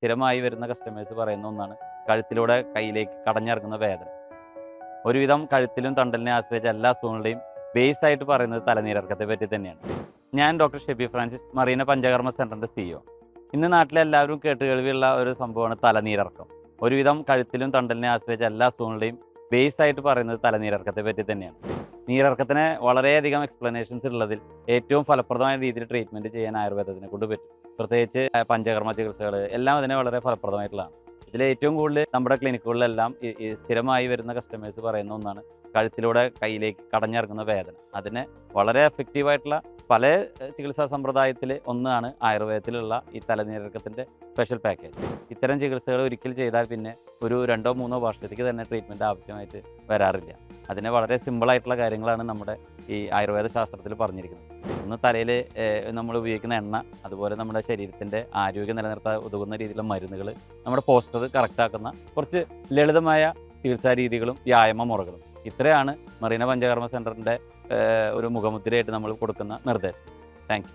സ്ഥിരമായി വരുന്ന കസ്റ്റമേഴ്സ് പറയുന്ന ഒന്നാണ് കഴുത്തിലൂടെ കയ്യിലേക്ക് കടഞ്ഞിറങ്ങുന്ന വേദന. ഒരുവിധം കഴുത്തിലും തണ്ടലിനെ ആശ്രയിച്ച എല്ലാ അസുഖങ്ങളുടെയും ബേസ് ആയിട്ട് പറയുന്നത് തലനീരർക്കത്തെ പറ്റി തന്നെയാണ്. ഞാൻ doctor Shebi Francis Marina Panchakarma സെന്ററിന്റെ സിഇഒ ഇന്ന് നാട്ടിലെ എല്ലാവരും കേട്ട് കേൾവിയുള്ള ഒരു സംഭവമാണ് തലനീരർക്കം. ഒരുവിധം കഴുത്തിലും തണ്ടലിനെ ആശ്രയിച്ച എല്ലാ അസുഖങ്ങളുടെയും ബേസ് ആയിട്ട് പറയുന്നത് തലനീരർക്കത്തെ പറ്റി തന്നെയാണ്. നീരർക്കത്തിന് വളരെയധികം എക്സ്പ്ലനേഷൻസ് ഉള്ളതിൽ ഏറ്റവും ഫലപ്രദമായ രീതിയിൽ ട്രീറ്റ്മെന്റ് ചെയ്യാൻ ആയുർവേദത്തിനെ കൊണ്ട് പറ്റും. പ്രത്യേകിച്ച് പഞ്ചകർമ്മ ചികിത്സകൾ എല്ലാം അതിന് വളരെ ഫലപ്രദമായിട്ടുള്ളതാണ് ഇതിൽ ഏറ്റവും കൂടുതൽ നമ്മുടെ ക്ലിനിക്കുകളിലെല്ലാം സ്ഥിരമായി വരുന്ന കസ്റ്റമേഴ്സ് പറയുന്ന ഒന്നാണ് കഴുത്തിലൂടെ കയ്യിലേക്ക് കടഞ്ഞിറങ്ങുന്ന വേദന. അതിന് വളരെ എഫക്റ്റീവായിട്ടുള്ള പല ചികിത്സാ സമ്പ്രദായത്തിൽ ഒന്നാണ് ആയുർവേദത്തിലുള്ള ഈ തലനീരക്കത്തിന്റെ സ്പെഷ്യൽ പാക്കേജ് ഇത്തരം ചികിത്സകൾ ഒരിക്കൽ ചെയ്താൽ പിന്നെ ഒരു രണ്ടോ മൂന്നോ വർഷത്തേക്ക് തന്നെ ട്രീറ്റ്മെന്റ് ആവശ്യമായിട്ട് വരാറില്ല. അതിന് വളരെ സിമ്പിളായിട്ടുള്ള കാര്യങ്ങളാണ് നമ്മുടെ ഈ ആയുർവേദ ശാസ്ത്രത്തിൽ പറഞ്ഞിരിക്കുന്നത് ഒന്ന് തലയിൽ നമ്മൾ ഉപയോഗിക്കുന്ന എണ്ണ അതുപോലെ നമ്മുടെ ശരീരത്തിന്റെ ആരോഗ്യം നിലനിർത്താൻ ഉതകുന്ന രീതിയിലുള്ള മരുന്നുകൾ നമ്മുടെ പോസ്റ്റർ കറക്റ്റാക്കുന്ന കുറച്ച് ലളിതമായ ചികിത്സാ രീതികളും വ്യായാമ മുറകളും. ഇത്രയാണ് മറീന പഞ്ചകർമ്മ സെന്ററിന്റെ ഒരു മുഖമുദ്രയായിട്ട് നമ്മൾ കൊടുക്കുന്ന നിർദ്ദേശം. താങ്ക്